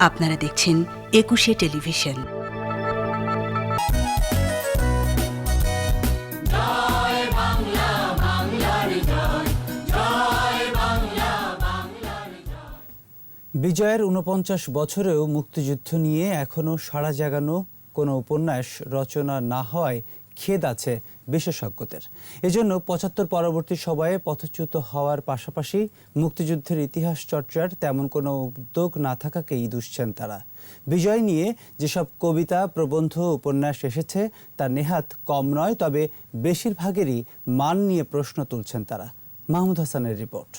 আপনারা দেখছেন একুশে টেলিভিশন। বিজয়ের উনপঞ্চাশ বছরেও মুক্তিযুদ্ধ নিয়ে এখনও সাড়া জাগানো কোনো উপন্যাস রচনা না হওয়ায় খেদ আছে বিশেষজ্ঞদের। এজন্য পঁচাত্তর পরবর্তী সময়ে পথচ্যুত হওয়ার পাশাপাশি মুক্তিযুদ্ধের ইতিহাস চর্চার তেমন কোনো উদ্যোগ না থাকাকেই দুষছেন তারা। বিজয় নিয়ে যেসব কবিতা, প্রবন্ধ, উপন্যাস এসেছে, তা নেহাত কম নয়, তবে বেশিরভাগেরই মান নিয়ে প্রশ্ন তুলছেন তারা। মাহমুদ হাসানের রিপোর্ট।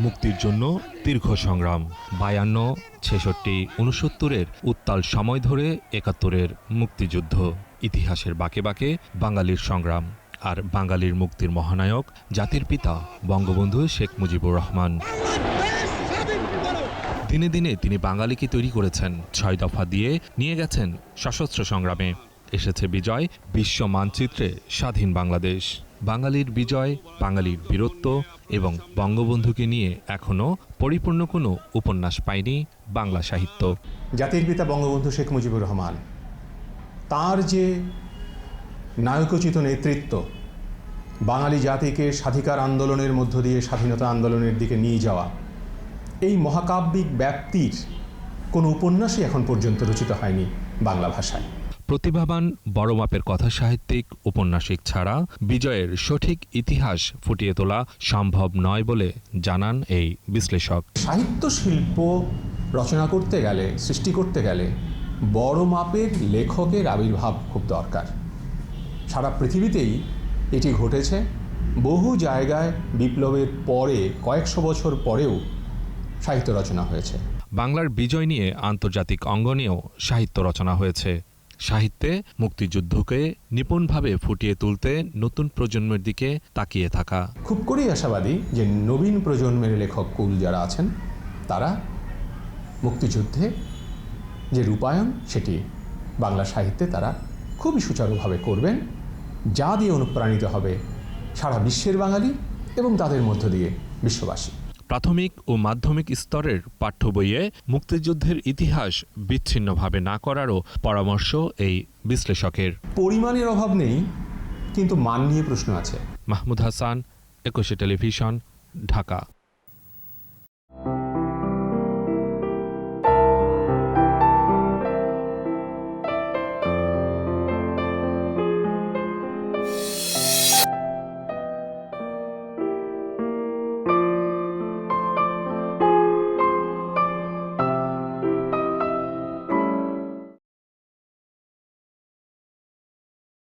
মুক্তির জন্য দীর্ঘ সংগ্রাম। বায়ান্ন, ছেষট্টি উনসত্তরের উত্তাল সময় ধরে একাত্তরের মুক্তিযুদ্ধ, ইতিহাসের বাঁকে বাঁকে বাঙালির সংগ্রাম। আর বাঙালির মুক্তির মহানায়ক, জাতির পিতা, বঙ্গবন্ধু শেখ মুজিবুর রহমান। দিনে দিনে তিনি বাঙালিকে তৈরি করেছেন। ছয় দফা দিয়ে নিয়ে গেছেন সশস্ত্র সংগ্রামে। এসেছে বিজয় বিশ্ব মানচিত্রে স্বাধীন বাংলাদেশ। বাঙালির বিজয়, বাঙালির বীরত্ব এবং বঙ্গবন্ধুকে নিয়ে এখনও পরিপূর্ণ কোনো উপন্যাস পায়নি বাংলা সাহিত্য। জাতির পিতা বঙ্গবন্ধু শেখ মুজিবুর রহমান। তার যে নায়কোচিত নেতৃত্ব, বাঙালি জাতিকে স্বাধিকার আন্দোলনের মধ্য দিয়ে স্বাধীনতা আন্দোলনের দিকে নিয়ে যাওয়া, এই মহাকাব্যিক ব্যাপ্তির কোনো উপন্যাসই এখন পর্যন্ত রচিত হয়নি বাংলা ভাষায়। প্রতিভাবান বড় মাপের কথা সাহিত্যিক উপন্যাসিক ছাড়া বিজয়ের সঠিক ইতিহাস ফুটিয়ে তোলা সম্ভব নয় বলে জানান এই বিশ্লেষক। সাহিত্য শিল্প রচনা করতে গেলে সৃষ্টি করতে গেলে বড় মাপের লেখকের আবির্ভাব খুব দরকার। সারা পৃথিবীতেই এটি ঘটেছে। বহু জায়গায় বিপ্লবের পরে কয়েকশো বছর পরেও সাহিত্য রচনা হয়েছে। বাংলার বিজয় নিয়ে আন্তর্জাতিক অঙ্গনেও সাহিত্য রচনা হয়েছে। সাহিত্যে মুক্তিযুদ্ধকে নিপুণভাবে ফুটিয়ে তুলতে নতুন প্রজন্মের দিকে তাকিয়ে থাকা। খুব করেই আশাবাদী যে নবীন প্রজন্মের লেখক কুল যারা আছেন, তারা মুক্তিযুদ্ধে যে রূপায়ণ, সেটি বাংলা সাহিত্যে তারা খুবই সুচারুভাবে করবেন, যা দিয়ে অনুপ্রাণিত হবে সারা বিশ্বের বাঙালি এবং তাদের মধ্য দিয়ে বিশ্ববাসী। প্রাথমিক ও মাধ্যমিক স্তরের পাঠ্য বইয়ে মুক্তিযুদ্ধের ইতিহাস বিচ্ছিন্নভাবে না করারও পরামর্শ এই বিশ্লেষকের। পরিমাণের অভাব নেই কিন্তু মান নিয়ে প্রশ্ন আছে। মাহমুদ হাসান একুশে টেলিভিশন ঢাকা।